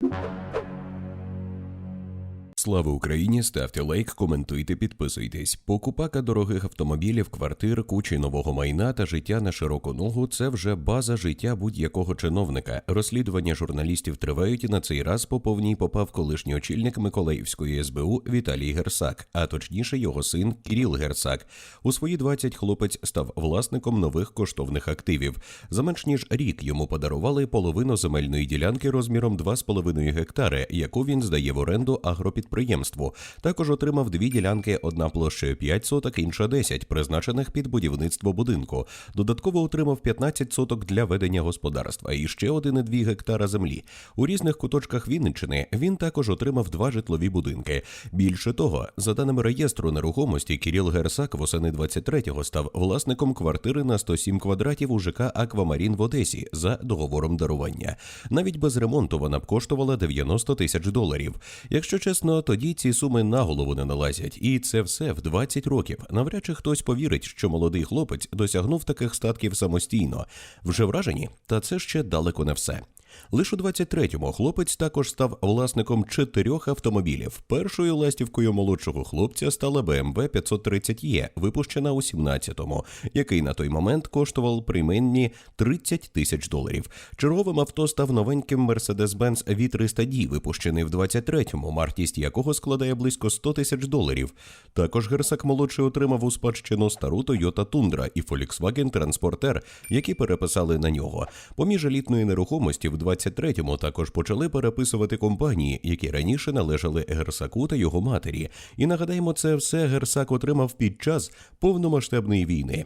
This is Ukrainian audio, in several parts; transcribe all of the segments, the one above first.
you Слава Україні! Ставте лайк, коментуйте, підписуйтесь. Покупака дорогих автомобілів, квартир, кучі нового майна та життя на широку ногу це вже база життя будь-якого чиновника. Розслідування журналістів тривають і на цей раз по повній попав колишній очільник Миколаївської СБУ Віталій Герсак, а точніше його син Кіріл Герсак. У свої 20 хлопець став власником нових коштовних активів. За менш ніж рік йому подарували половину земельної ділянки розміром 2,5 гектари, яку він здає в оренду агропідприємству. Також отримав дві ділянки: одна площею 5 соток, інша 10, призначених під будівництво будинку. Додатково отримав 15 соток для ведення господарства і ще 1,2 гектара землі. У різних куточках Вінниччини він також отримав два житлові будинки. Більше того, за даними реєстру нерухомості, Кіріл Герсак восени 23-го став власником квартири на 107 квадратів у ЖК Аквамарін в Одесі за договором дарування. Навіть без ремонту вона б коштувала 90 тисяч доларів. Якщо чесно, тоді ці суми на голову не налазять, і це все в 20 років. Навряд чи хтось повірить, що молодий хлопець досягнув таких статків самостійно. Вже вражені, та це ще далеко не все. Лише у 23-му хлопець також став власником чотирьох автомобілів. Першою ластівкою молодшого хлопця стала BMW 530E, випущена у 17-му, який на той момент коштував прийменні 30 тисяч доларів. Черговим авто став новеньким Mercedes-Benz V300D, випущений в 23-му, вартість якого складає близько 100 тисяч доларів. Також Герсак молодший отримав у спадщину стару Toyota Tundra і Volkswagen Transporter, які переписали на нього. Поміж елітної нерухомості в 23-му також почали переписувати компанії, які раніше належали Герсаку та його матері. І нагадаємо, це все Герсак отримав під час повномасштабної війни.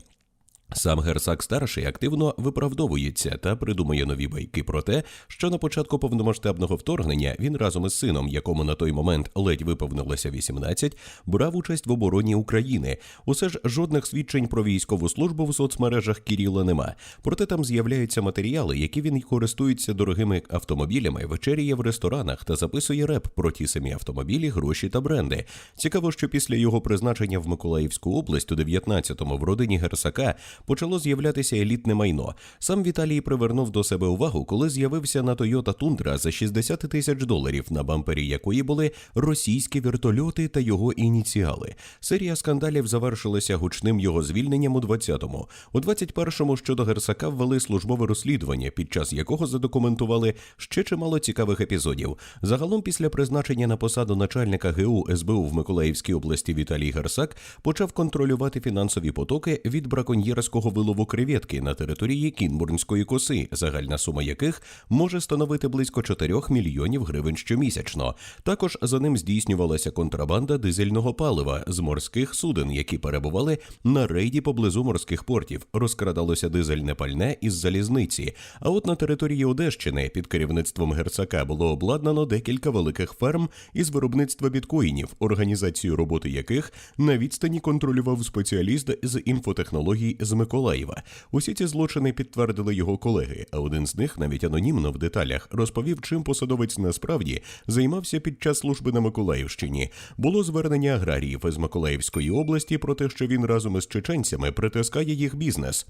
Сам Герсак старший активно виправдовується та придумує нові байки про те, що на початку повномасштабного вторгнення він разом із сином, якому на той момент ледь виповнилося 18, брав участь в обороні України. Усе ж жодних свідчень про військову службу в соцмережах Кіріла нема. Проте там з'являються матеріали, які він користується дорогими автомобілями, вечеряє в ресторанах та записує реп про ті самі автомобілі, гроші та бренди. Цікаво, що після його призначення в Миколаївську область у 19-му в родині Герсака почало з'являтися елітне майно. Сам Віталій привернув до себе увагу, коли з'явився на Toyota Tundra за 60 тисяч доларів, на бампері якої були російські вертольоти та його ініціали. Серія скандалів завершилася гучним його звільненням у 20-му. У 21-му щодо Герсака ввели службове розслідування, під час якого задокументували ще чимало цікавих епізодів. Загалом, після призначення на посаду начальника ГУ СБУ в Миколаївській області Віталій Герсак почав контролювати фінансові потоки від браконьєрського вилову креветки на території Кінбурнської коси, загальна сума яких може становити близько 4 мільйонів гривень щомісячно. Також за ним здійснювалася контрабанда дизельного палива з морських суден, які перебували на рейді поблизу морських портів. Розкрадалося дизельне пальне із залізниці. А от на території Одещини під керівництвом герцака було обладнано декілька великих ферм із виробництва біткоїнів, організацію роботи яких на відстані контролював спеціаліст з інфотехнологій з Миколаєва. Усі ці злочини підтвердили його колеги, а один з них навіть анонімно в деталях розповів, чим посадовець насправді займався під час служби на Миколаївщині. Було звернення аграріїв із Миколаївської області про те, що він разом із чеченцями притискає їх бізнес.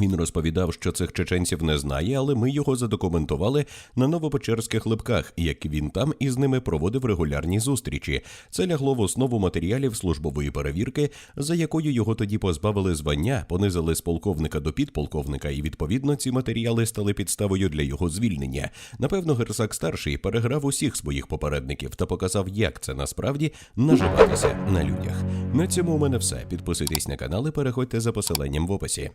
Він розповідав, що цих чеченців не знає, але ми його задокументували на новопечерських липках, як він там із ними проводив регулярні зустрічі. Це лягло в основу матеріалів службової перевірки, за якою його тоді позбавили звання, понизили з полковника до підполковника, і відповідно ці матеріали стали підставою для його звільнення. Напевно, Герсак старший переграв усіх своїх попередників та показав, як це насправді наживатися на людях. На цьому у мене все. Підписуйтесь на канал і переходьте за посиланням в описі.